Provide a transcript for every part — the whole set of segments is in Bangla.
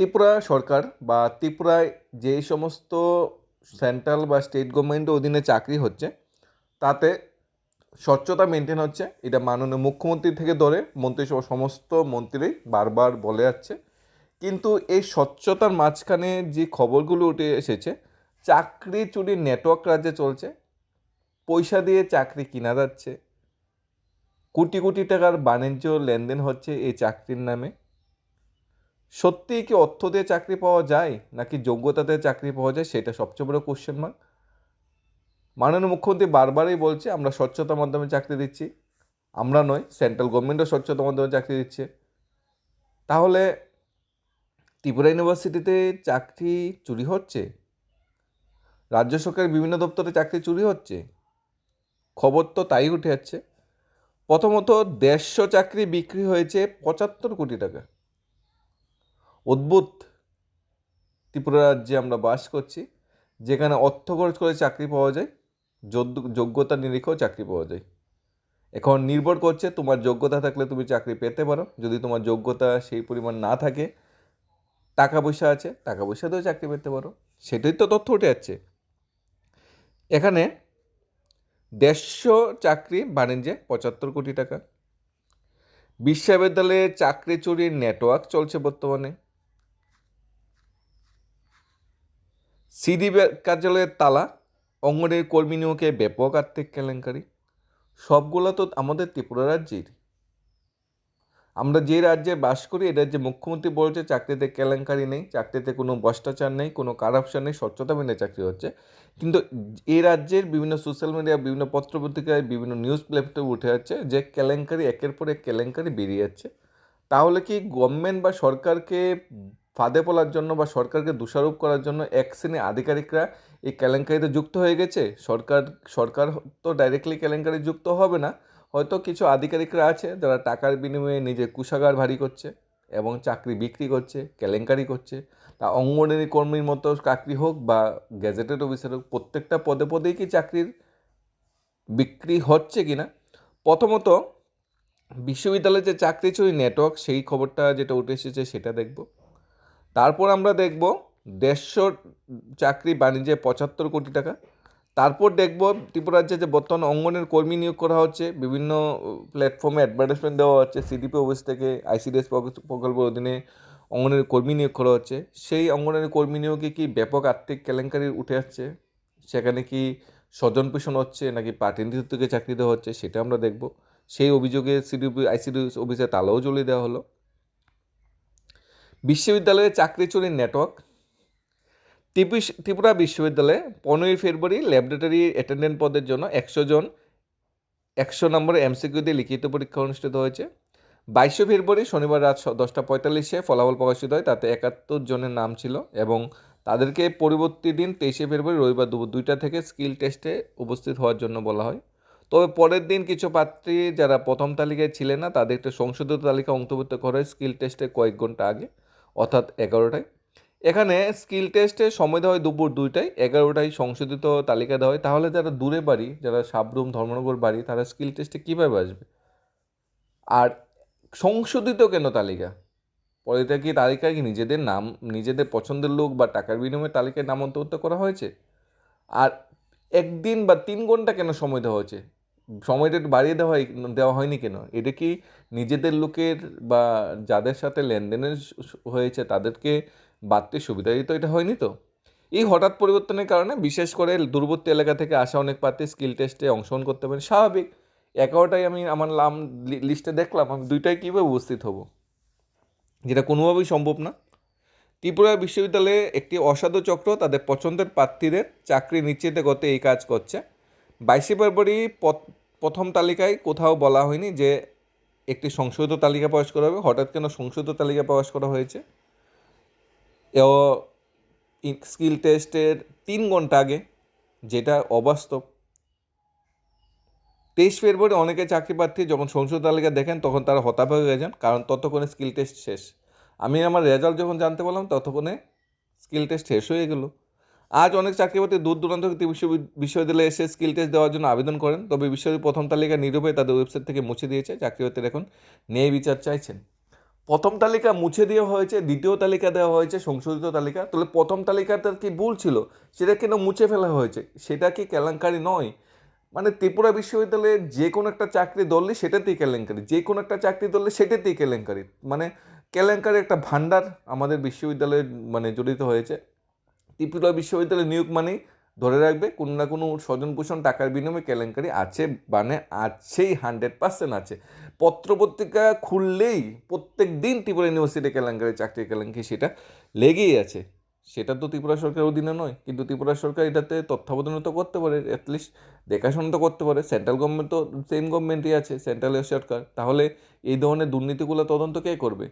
ত্রিপুরা সরকার বা ত্রিপুরায় যে সমস্ত সেন্ট্রাল বা স্টেট গভর্নমেন্টের অধীনে চাকরি হচ্ছে, তাতে স্বচ্ছতা মেনটেন হচ্ছে। এটা মাননীয় মুখ্যমন্ত্রী থেকে ধরে মন্ত্রিসভা সমস্ত মন্ত্রী বারবার বলে যাচ্ছে। কিন্তু এই স্বচ্ছতার মাঝখানে যে খবরগুলো উঠে এসেছে, চাকরি চুরি নেটওয়ার্ক রাজ্যে চলছে, পয়সা দিয়ে চাকরি কিনা যাচ্ছে, কোটি কোটি টাকার বাণিজ্য লেনদেন হচ্ছে এই চাকরির নামে। সত্যিই কি অর্থ দিয়ে চাকরি পাওয়া যায় নাকি যোগ্যতাতে চাকরি পাওয়া যায় সেটা সবচেয়ে বড় কোশ্চেন মার্ক মাননীয় মুখ্যমন্ত্রী বারবারই বলছে, আমরা স্বচ্ছতার মাধ্যমে চাকরি দিচ্ছি। আমরা নয় সেন্ট্রাল গভর্নমেন্টও স্বচ্ছতার মাধ্যমে চাকরি দিচ্ছে। তাহলে ত্রিপুরা ইউনিভার্সিটিতে চাকরি চুরি হচ্ছে? রাজ্য সরকারের বিভিন্ন দপ্তরে চাকরি চুরি হচ্ছে? খবর তো তাই উঠে যাচ্ছে। প্রথমত দেড়শো চাকরি বিক্রি হয়েছে পঁচাত্তর কোটি টাকা। অদ্ভুত ত্রিপুরা রাজ্যে আমরা বাস করছি, যেখানে অর্থ খরচ করে চাকরি পাওয়া যায়, যোগ্য- যোগ্যতা নিরিখেও চাকরি পাওয়া যায়। এখন নির্ভর করছে তোমার যোগ্যতা থাকলে তুমি চাকরি পেতে পারো, যদি তোমার যোগ্যতা সেই পরিমাণ না থাকে, টাকা পয়সা আছে, টাকা পয়সা দিয়েও চাকরি পেতে পারো। সেটাই তো তথ্য উঠে যাচ্ছে। এখানে দেড়শো চাকরি বাণিজ্যে পঁচাত্তর কোটি টাকা। বিশ্ববিদ্যালয়ে চাকরি চুরির নেটওয়ার্ক চলছে বর্তমানে। সিডি কার্যালয়ের তালা, অঙ্গনের কর্মী নিয়োগে ব্যাপক আর্থিক কেলেঙ্কারি। সবগুলো তো আমাদের ত্রিপুরা রাজ্যের। আমরা যে রাজ্যে বাস করি এই রাজ্যে মুখ্যমন্ত্রী বলছে, চাকরিতে কেলেঙ্কারি নেই, চাকরিতে কোনো ভ্রষ্টাচার নেই, কোনো কারাপশন নেই, স্বচ্ছতা মেনে চাকরি হচ্ছে। কিন্তু এ রাজ্যের বিভিন্ন সোশ্যাল মিডিয়া বিভিন্ন পত্রপত্রিকায়, বিভিন্ন নিউজ প্ল্যাটফর্মে উঠে যাচ্ছে যে কেলেঙ্কারি, একের পর এক কেলেঙ্কারি বেরিয়ে যাচ্ছে। তাহলে কি গভর্নমেন্ট বা সরকারকে ফাঁদে পলার জন্য বা সরকারকে দোষারোপ করার জন্য এক শ্রেণির আধিকারিকরা এই কেলেঙ্কারিতে যুক্ত হয়ে গেছে। সরকার সরকার তো ডাইরেক্টলি কেলেঙ্কারি যুক্ত হবে না। হয়তো কিছু আধিকারিকরা আছে যারা টাকার বিনিময়ে নিজের কুশাগার ভারী করছে এবং চাকরি বিক্রি করছে, কেলেঙ্কারি করছে। তা অঙ্গনওয়াড়ি কর্মীর মতো চাকরি হোক বা গ্যাজেটেড অফিসার হোক, প্রত্যেকটা পদে পদেই কি চাকরির বিক্রি হচ্ছে কি না প্রথমত, বিশ্ববিদ্যালয়ে যে চাকরি চুরি নেটওয়ার্ক সেই খবরটা যেটা উঠে এসেছে সেটা দেখব। তারপর আমরা দেখব দেড়শো চাকরি বাণিজ্যে পঁচাত্তর কোটি টাকা। তারপর দেখব ত্রিপুরা রাজ্যে যে বর্তমান অঙ্গনের কর্মী নিয়োগ করা হচ্ছে, বিভিন্ন প্ল্যাটফর্মে অ্যাডভার্টাইজমেন্ট দেওয়া হচ্ছে সিডিপি অফিস থেকে আইসিডিএস প্রকল্পের অধীনে অঙ্গনের কর্মী নিয়োগ করা হচ্ছে। সেই অঙ্গনের কর্মী নিয়োগে কি ব্যাপক আর্থিক কেলেঙ্কারি উঠে আসছে? সেখানে কি স্বজন পোষণ হচ্ছে নাকি থেকে চাকরি দেওয়া হচ্ছে, সেটা আমরা দেখব। সেই অভিযোগে সিডিপি আইসিডিএস অফিসে তালাও জ্বলিয়ে দেওয়া হলো। বিশ্ববিদ্যালয়ে চাকরি চুরির নেটওয়ার্ক ত্রিপুরা বিশ্ববিদ্যালয়ে পনেরোই ফেব্রুয়ারি ল্যাবরেটরি অ্যাটেন্ডেন্ট পদের জন্য একশো জন, একশো নম্বরে এমসিকিউ দিয়ে লিখিত পরীক্ষা অনুষ্ঠিত হয়েছে। বাইশে ফেব্রুয়ারি শনিবার রাত দশটা পঁয়তাল্লিশে ফলাফল প্রকাশিত হয়, তাতে একাত্তর জনের নাম ছিল এবং তাদেরকে পরবর্তী দিন তেইশে ফেব্রুয়ারি রবিবার দুপুর দুইটা থেকে স্কিল টেস্টে উপস্থিত হওয়ার জন্য বলা হয়। তবে পরের দিন কিছু প্রার্থী যারা প্রথম তালিকায় ছিলেন না, তাদের একটা সংশোধিত তালিকা অন্তর্ভুক্ত করা হয় স্কিল টেস্টে কয়েক ঘণ্টা আগে। অর্থাৎ এগারোটায়। এখানে স্কিল টেস্টে সময় দেওয়া হয় দুপুর দুইটায়, এগারোটায় সংশোধিত তালিকা দেওয়া হয়। তাহলে যারা দূরে বাড়ি, যারা সাবরুম, ধর্মনগর বাড়ি, তারা স্কিল টেস্টে কীভাবে আসবে? আর সংশোধিত কেন তালিকা? পরে কি তালিকায় কি নিজেদের নাম, নিজেদের পছন্দের লোক বা টাকার বিনিময়ে তালিকায় নাম অন্তর্ভুক্ত করা হয়েছে? আর একদিন বা তিন ঘণ্টা কেন সময় দেওয়া হয়েছে? সময়টা একটু বাড়িয়ে দেওয়া হয়, দেওয়া হয়নি কেন? এটা কি নিজেদের লোকের বা যাদের সাথে লেনদেনের হয়েছে তাদেরকে বাড়তি সুবিধা? দিতে এটা হয়নি তো? এই হঠাৎ পরিবর্তনের কারণে বিশেষ করে দূরবর্তী এলাকা থেকে আসা অনেক প্রার্থী স্কিল টেস্টে অংশগ্রহণ করতে পারেন স্বাভাবিক। এগারোটায় আমি আমার নাম লিস্টে দেখলাম, আমি দুইটায় কীভাবে উপস্থিত হব? যেটা কোনোভাবেই সম্ভব না। ত্রিপুরা বিশ্ববিদ্যালয়ে একটি অসাধু চক্র তাদের পছন্দের প্রার্থীদের চাকরি নিশ্চিত করতে এই কাজ করছে। বাইশে ফেব্রুয়ারি প্রথম তালিকায় কোথাও বলা হয়নি যে একটি সংশোধিত তালিকা প্রকাশ করা হবে। হঠাৎ কেন সংশোধিত তালিকা প্রকাশ করা হয়েছে? এও স্কিল টেস্টের তিন ঘণ্টা আগে, যেটা অবাস্তব। তেইশ ফেব্রুয়ারি অনেকে চাকরি প্রার্থী যখন সংশোধিত তালিকা দেখেন, তখন তারা হতাশ হয়ে গেছেন, কারণ ততক্ষণে স্কিল টেস্ট শেষ। আমি আমার রেজাল্ট যখন জানতে পারলাম, ততক্ষণে স্কিল টেস্ট শেষ হয়ে গেল। আজ অনেক চাকরি প্রার্থী দূর দূরান্ত থেকে বিশ্ববিদ্যালয়ে এসে স্কিল টেস্ট দেওয়ার জন্য আবেদন করেন। তবে বিশ্ববিদ্যালয় প্রথম তালিকা নিরূপে তাদের ওয়েবসাইট থেকে মুছে দিয়েছে। চাকরি প্রার্থীরা এখন ন্যায় বিচার চাইছেন। প্রথম তালিকা মুছে দেওয়া হয়েছে, দ্বিতীয় তালিকা দেওয়া হয়েছে, সংশোধিত তালিকা। তাহলে প্রথম তালিকাটার কি ভুল ছিল? সেটা কেন মুছে ফেলা হয়েছে? সেটা কি কেলেঙ্কারি নয়? মানে ত্রিপুরা বিশ্ববিদ্যালয়ে যে কোনো একটা চাকরি ধরলে সেটাতেই কেলেঙ্কারি। যে কোনো একটা চাকরি ধরলে সেটাতেই কেলেঙ্কারি। মানে কেলেঙ্কারি একটা ভান্ডার আমাদের বিশ্ববিদ্যালয়ে মানে জড়িত হয়েছে। ত্রিপুরা বিশ্ববিদ্যালয়ে নিয়োগ মানেই ধরে রাখবে কোনো না কোনো স্বজন পোষণ টাকার বিনিময়ে কেলেঙ্কারি আছে মানে আছেই হান্ড্রেড পার্সেন্ট আছে। পত্রপত্রিকা খুললেই প্রত্যেক দিন ত্রিপুরা ইউনিভার্সিটি কেলেঙ্কারি চাকরি কেলেঙ্কারি সেটা লেগেই আছে। সেটা তো ত্রিপুরা সরকারের অধীনে নয়, কিন্তু ত্রিপুরা সরকার এটাতে তত্ত্বাবধান তো করতে পারে অ্যাটলিস্ট দেখাশোনা তো করতে পারে। সেন্ট্রাল গভর্নমেন্ট তো সেম গভর্নমেন্টই আছে সেন্ট্রাল সরকার। তাহলে এই ধরনের দুর্নীতিগুলো তদন্ত কে করবে?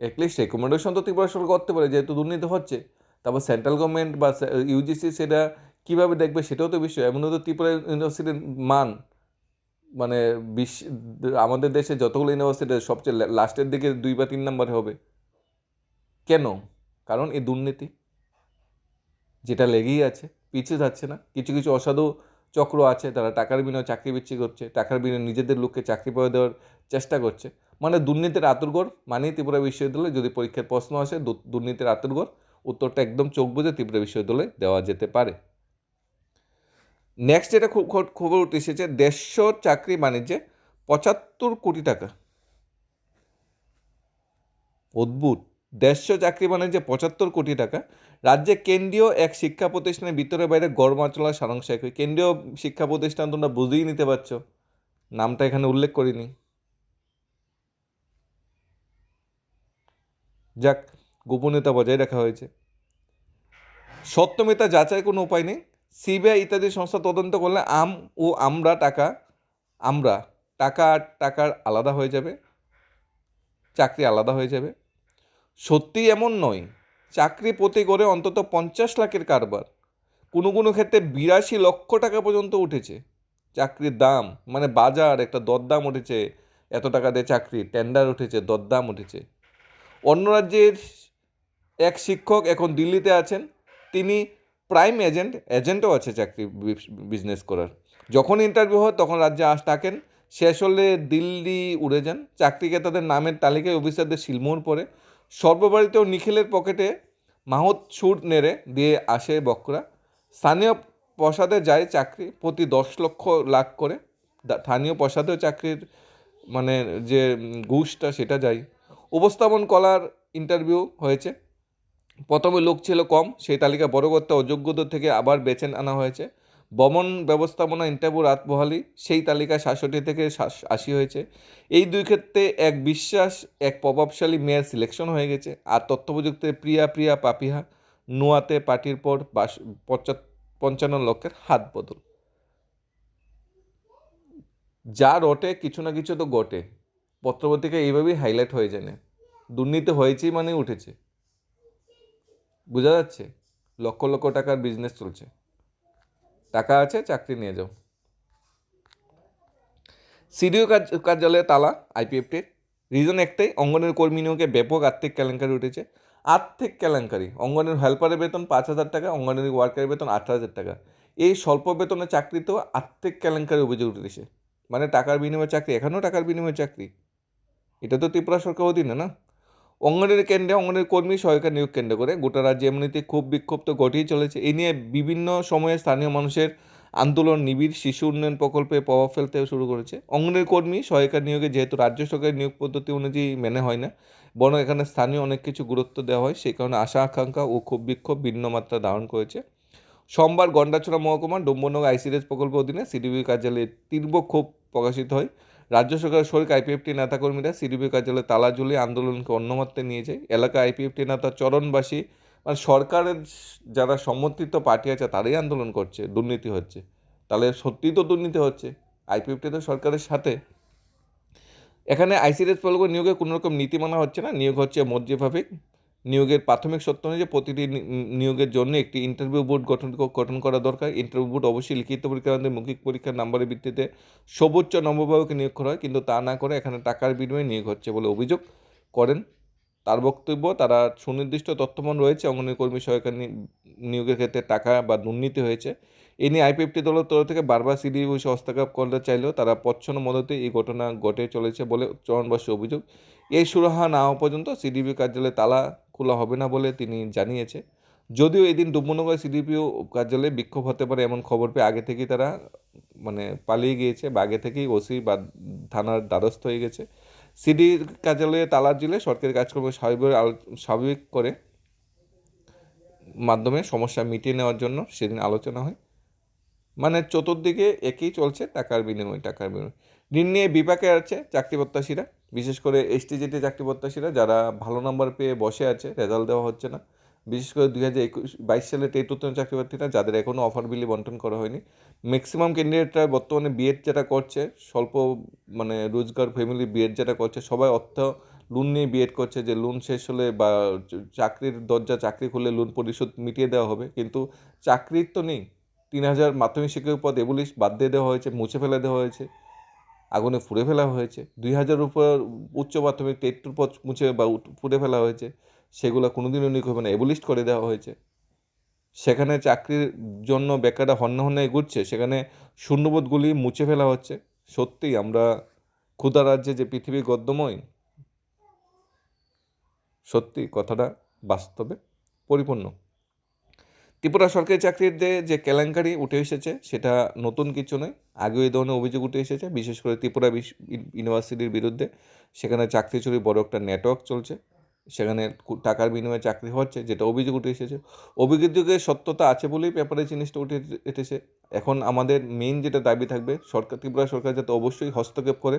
অ্যাটলিস্ট রেকমেন্ডেশন তো ত্রিপুরা সরকার করতে পারে, যেহেতু দুর্নীতি হচ্ছে। তারপর সেন্ট্রাল গভর্নমেন্ট বা ইউজিসি সেটা কীভাবে দেখবে সেটাও তো বিষয়। এমন তো ত্রিপুরা ইউনিভার্সিটির মান মানে বিশ্ব আমাদের দেশে যতগুলো ইউনিভার্সিটি সবচেয়ে লাস্টের দিকে দুই বা তিন নম্বরে হবে। কেন? কারণ এই দুর্নীতি, যেটা লেগেই আছে পিছিয়ে যাচ্ছে না। কিছু কিছু অসাধু চক্র আছে, তারা টাকার বিনিময়ে চাকরি বিক্রি করছে, টাকার বিনিময়ে নিজেদের লোককে চাকরি পাওয়া দেওয়ার চেষ্টা করছে। মানে দুর্নীতির আতুরগড় মানেই ত্রিপুরা বিশ্ববিদ্যালয়, যদি পরীক্ষার প্রশ্ন আসে দুর্নীতির আতুরগড় উত্তরটা একদম চোখ বুঝে ত্রিপুরা বিশ্ববিদ্যালয়ে দেওয়া যেতে পারে। নেক্সট যেটা খুব খবর- উঠে এসেছে, দেড়শো চাকরি বাণিজ্যে পঁচাত্তর কোটি টাকা। অদ্ভুত। দেড়শো চাকরি বাণিজ্যে পঁচাত্তর কোটি টাকা। রাজ্যে কেন্দ্রীয় এক শিক্ষা প্রতিষ্ঠানের ভিতরে বাইরে গড়মাচলা সারাংশ একই। কেন্দ্রীয় শিক্ষা প্রতিষ্ঠান তোমরা বুঝেই নিতে পারছ। নামটা এখানে উল্লেখ করিনি। যাক গোপনীয়তা বজায় রাখা হয়েছে। সত্যমিতা যাচাই কোনো উপায় নেই। সিবিআই ইত্যাদি সংস্থা তদন্ত করলে আম ও আমরা টাকা আমরা টাকা আর টাকার আলাদা হয়ে যাবে, চাকরি আলাদা হয়ে যাবে। সত্যি এমন নয়, চাকরি প্রতি করে অন্তত পঞ্চাশ লাখের কারবার। কোনো কোনো ক্ষেত্রে বিরাশি লক্ষ টাকা পর্যন্ত উঠেছে। চাকরির দাম মানে বাজার, একটা দরদাম উঠেছে। এত টাকা দিয়ে চাকরি টেন্ডার উঠেছে, দরদাম উঠেছে। অন্য রাজ্যের এক শিক্ষক এখন দিল্লিতে আছেন। তিনি প্রাইম এজেন্ট এজেন্টও আছে চাকরি বিজনেস করার। যখন ইন্টারভিউ হয়, তখন রাজ্যে আস থাকেন শেষ হলে দিল্লি উড়ে যান। চাকরিকে তাদের নামের তালিকায় অফিসারদের শিলমোহর পড়ে সর্ববাড়িতেও নিখিলের পকেটে মাহত সুর নেড়ে দিয়ে আসে বকরা স্থানীয় প্রসাদে যায় চাকরি প্রতি দশ লক্ষ লাখ করে। স্থানীয় প্রসাদেও চাকরির মানে যে ঘুষটা সেটা যায়। উপস্থাপন কলার ইন্টারভিউ হয়েছে। প্রথমে লোক ছিল কম, সেই তালিকা বড় করতে অযোগ্যদের থেকে আবার বেছে আনা হয়েছে। বমন ব্যবস্থাপনা ইন্টারভিউ রাত বহালি সেই তালিকায় সাতষট্টি থেকে আশি হয়েছে। এই দুই ক্ষেত্রে এক বিশ্বাস, এক প্রভাবশালী মেয়ের সিলেকশন হয়ে গেছে। আর তথ্য প্রযুক্তির প্রিয়া প্রিয়া পাপিহা, নোয়াতে পার্টির পর পঞ্চান্ন লক্ষের হাত বদল। যা রটে, কিছু না কিছু তো ঘটে পত্রপত্রিকা এইভাবেই হাইলাইট হয়ে যায় না। দুর্নীতি হয়েছেই মানে উঠেছে। বোঝা যাচ্ছে? লক্ষ লক্ষ টাকার বিজনেস চলছে। টাকা আছে, চাকরি নিয়ে যাও। সিডিও কার্যালয়ে তালা আইপিএফটির রিজন একটাই, অঙ্গনের কর্মী নিয়োগে ব্যাপক আর্থিক কেলেঙ্কারি উঠেছে। আর্থিক কেলেঙ্কারি, অঙ্গনের হেল্পারের বেতন পাঁচ হাজার টাকা, অঙ্গনের ওয়ার্কারের বেতন আট হাজার টাকা। এই স্বল্প বেতনের চাকরিতেও আর্থিক কেলেঙ্কারি অভিযোগ উঠেছে। মানে টাকার বিনিময়ে চাকরি এখানেও টাকার বিনিময়ে চাকরি। এটা তো ত্রিপুরা সরকার অধীনে না? অঙ্গনের কেন্দ্রে, অঙ্গনের কর্মী সহায়িকা নিয়োগ কেন্দ্র করে। গোটা রাজ্যে এমনিতে খুব বিক্ষোভ তো ঘটেই চলেছে। এই নিয়ে বিভিন্ন সময়ে স্থানীয় মানুষের আন্দোলন, নিবিড় শিশু উন্নয়ন প্রকল্পে প্রভাব ফেলতে শুরু করেছে। অঙ্গনের কর্মী সহায়িকা নিয়োগে যেহেতু রাজ্য সরকারের নিয়োগ পদ্ধতি অনুযায়ী মেনে হয় না, বরং এখানে স্থানীয় অনেক কিছু গুরুত্ব দেওয়া হয় সেই কারণে আশা, আকাঙ্ক্ষা ও ক্ষোভ বিক্ষোভ ভিন্ন মাত্রা ধারণ করেছে। সোমবার গন্ডাছড়া মহকুমা ডম্বনগর আইসিডিএস প্রকল্প অধীনে সিডিবি কার্যালয়ে তীব্র ক্ষোভ প্রকাশিত হয়। রাজ্য সরকারের শরিক আইপিএফটি নেতাকর্মীরা সিডিবি কার্যালয়ে তালা ঝুলিয়ে আন্দোলনকে অন্যমাত্রায় নিয়ে যায়। এলাকা আইপিএফটি নেতা চরণবাসী মানে সরকারের যারা সমর্থিত পার্টি আছে, তারাই আন্দোলন করছে, দুর্নীতি হচ্ছে। তাহলে সত্যিই তো দুর্নীতি হচ্ছে। আইপিএফটি তো সরকারের সাথে। এখানে আইসিডিএস প্রকল্প নিয়োগে কোনো রকম নীতি মানা হচ্ছে না। নিয়োগ হচ্ছে মর্যাভাবিক নিয়োগের প্রাথমিক সত্য অনুযায়ী প্রতিটি নিয়োগের জন্য একটি ইন্টারভিউ বোর্ড গঠন গঠন করা দরকার। ইন্টারভিউ বোর্ড অবশ্যই লিখিত পরীক্ষার মধ্যে মৌখিক পরীক্ষার নাম্বারের ভিত্তিতে সর্বোচ্চ নম্বরভাবে নিয়োগ করা হয়, কিন্তু তা না করে এখানে টাকার বিনিময়ে নিয়োগ হচ্ছে বলে অভিযোগ করেন। তার বক্তব্য, তারা সুনির্দিষ্ট তথ্যমান রয়েছে অঙ্গনের কর্মী সহায়িকা নিয়োগের ক্ষেত্রে টাকা বা দুর্নীতি হয়েছে। এ নিয়ে আইপিএফটি দলের তরফ থেকে বারবার সিডি বসে হস্তক্ষেপ করতে চাইলেও তারা পচ্ছন্ন মদতে এই ঘটনা ঘটে চলেছে বলে চরণবাসী অভিযোগ। এই সুরাহা না হওয়া পর্যন্ত সিডিপি কার্যালয়ে তালা খোলা হবে না বলে তিনি জানিয়েছে। যদিও এদিন ডুম্বনগর সিডিপিও কার্যালয়ে বিক্ষোভ হতে পারে এমন খবর পেয়ে আগে থেকেই তারা মানে পালিয়ে গিয়েছে বা আগে থেকেই ওসি বা থানার দ্বারস্থ হয়ে গেছে। সিডি কার্যালয়ে তালা দিলে সরকারি কাজকর্ম স্বাভাবিক স্বাভাবিক করে মাধ্যমে সমস্যা মিটিয়ে নেওয়ার জন্য সেদিন আলোচনা হয়। মানে চতুর্দিকে একই চলছে টাকার বিনিময় টাকার বিনিময়। ঋণ নিয়ে বিপাকে আছে চাকরি প্রত্যাশীরা বিশেষ করে এসটি জেটি চাকরি প্রত্যাশীরা যারা ভালো নাম্বার পেয়ে বসে আছে রেজাল্ট দেওয়া হচ্ছে না। বিশেষ করে দুই হাজার একুশ বাইশ সালে টেট উত্তর চাকরি প্রার্থীরা যাদের এখনও অফার বিলি বন্টন করা হয়নি। ম্যাক্সিমাম ক্যান্ডিডেটরা বর্তমানে বিএড যেটা করছে, স্বল্প মানে রোজগার ফ্যামিলি বিএড যেটা করছে, সবাই অর্থ লোন নিয়ে বিএড করছে যে লোন শেষ হলে বা চাকরির দরজা, চাকরি খুললে লোন পরিশোধ মিটিয়ে দেওয়া হবে। কিন্তু চাকরির তো নেই। তিন হাজার মাধ্যমিক শিক্ষক পদ এগুলি বাদ দিয়ে দেওয়া হয়েছে, মুছে ফেলে দেওয়া হয়েছে, আগুনে পুড়ে ফেলা হয়েছে দুই হাজার উপর উচ্চ মাধ্যমিক টেট্টুর পদ মুছে বা পুড়ে ফেলা হয়েছে, সেগুলো কোনোদিনও নিয়োগ হবে না এবলিস্ট করে দেওয়া হয়েছে। সেখানে চাকরির জন্য বেকাররা হন্য হন্য এগুচ্ছে, সেখানে শূন্যবোধগুলি মুছে ফেলা হচ্ছে। সত্যিই আমরা ক্ষুদা রাজ্যে যে পৃথিবী গদ্যময় সত্যি কথাটা বাস্তবে পরিপূর্ণ। ত্রিপুরা সরকারি চাকরিতে যে কেলেঙ্কারি উঠে এসেছে, সেটা নতুন কিছু নয়। আগেও এই ধরনের অভিযোগ উঠে এসেছে, বিশেষ করে ত্রিপুরা ইউনিভার্সিটির বিরুদ্ধে। সেখানে চাকরি চুরি বড় একটা নেটওয়ার্ক চলছে। সেখানে টাকার বিনিময়ে চাকরি হচ্ছে, যেটা অভিযোগ উঠে এসেছে। অভিযোগের সত্যতা আছে বলেই পেপারে জিনিসটা উঠে এসেছে এখন আমাদের মেন যেটা দাবি থাকবে, সরকার ত্রিপুরা সরকার যাতে অবশ্যই হস্তক্ষেপ করে।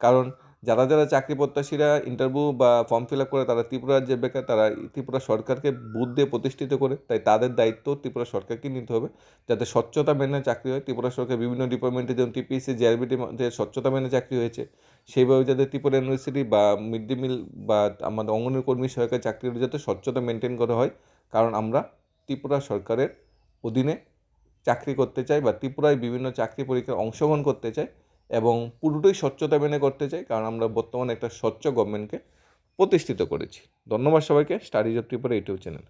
কারণ যারা যারা চাকরি প্রত্যাশীরা ইন্টারভিউ বা ফর্ম ফিল আপ করে তারা ত্রিপুরার যে বেকার, তারা ত্রিপুরা সরকারকে বুথ দিয়ে প্রতিষ্ঠিত করে, তাই তাদের দায়িত্ব ত্রিপুরা সরকারকে নিতে হবে। যাতে স্বচ্ছতা মেনে চাকরি হয়, ত্রিপুরা সরকার বিভিন্ন ডিপার্টমেন্টে যেমন টিপিএসসি জিআরবিটির মধ্যে স্বচ্ছতা মেনে চাকরি হয়েছে, সেইভাবে যাতে ত্রিপুরা ইউনিভার্সিটি বা মিড ডে মিল বা আমাদের অঙ্গনের কর্মী সহায়িকা চাকরির যাতে স্বচ্ছতা মেনটেন করা হয়। কারণ আমরা ত্রিপুরা সরকারের অধীনে চাকরি করতে চাই বা ত্রিপুরায় বিভিন্ন চাকরি পরীক্ষায় অংশগ্রহণ করতে চাই। এবং পুরোটাই স্বচ্ছতা মেনে করতে চাই, কারণ আমরা বর্তমানে একটা স্বচ্ছ গভর্নমেন্টকে প্রতিষ্ঠিত করেছি। ধন্যবাদ সবাইকে studies of Tripura YouTube channel.